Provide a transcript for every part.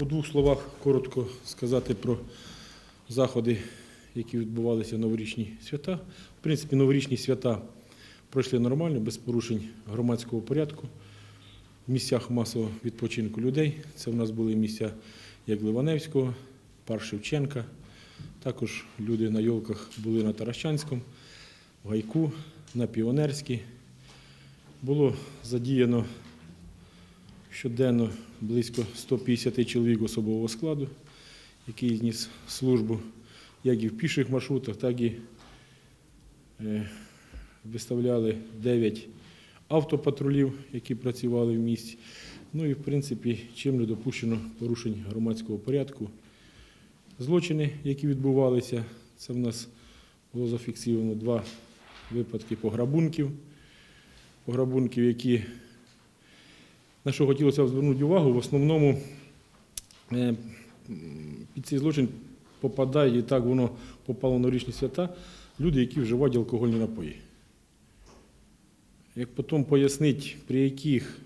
У двох словах коротко сказати про заходи, які відбувалися новорічні свята. В принципі, новорічні свята пройшли нормально, без порушень громадського порядку. В місцях масового відпочинку людей. Це в нас були місця як Ливаневського, Пар Шевченка. Також люди на йолках були на Таращанському, в Гайку, на Піонерській. Було задіяно щоденно близько 150 чоловік особового складу, який зніс службу як і в піших маршрутах, так і е, виставляли 9 автопатрулів, які працювали в місті. Ну і, в принципі, чим не допущено порушень громадського порядку. Злочини, які відбувалися, це в нас було зафіксовано два випадки пограбунків. Пограбунків, які на що хотілося б звернути увагу, в основному е, під цей злочин попадає, і так воно попало на річні свята, люди, які вживають алкогольні напої. Як потім пояснити, при яких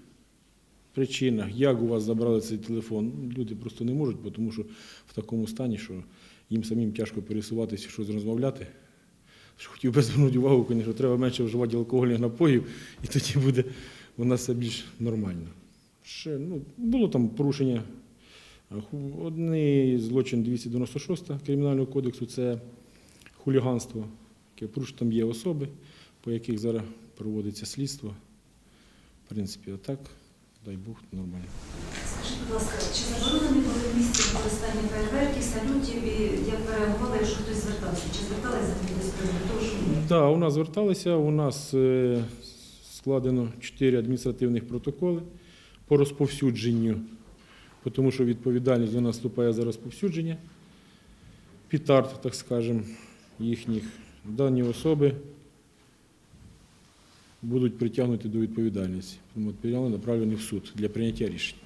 причинах, як у вас забрали цей телефон, люди просто не можуть, тому що в такому стані, що їм самим тяжко пересуватися, щось розмовляти. Хотів би звернути увагу, звісно, треба менше вживати алкогольних напоїв, і тоді буде у нас все більш нормально. Ще, ну, було там порушення. Одний злочин 296 Кримінального кодексу це хуліганство. Яке порушення там є особи, по яких зараз проводиться слідство. В принципі, отак, дай Бог, нормально. Скажіть, будь ласка, чи заборонені були в місті використання фейерверків, салютів і як реагували, якщо хтось звертався? Чи зверталися приводу того, що ні? Так, у нас зверталися, у нас е, складено 4 адміністративних протоколи по розповсюдженню, тому що відповідальність вона нас вступає за розповсюдження пітард, так скажемо, їхніх. Дані особи будуть притягнуті до відповідальності. Тому направлені в суд для прийняття рішень.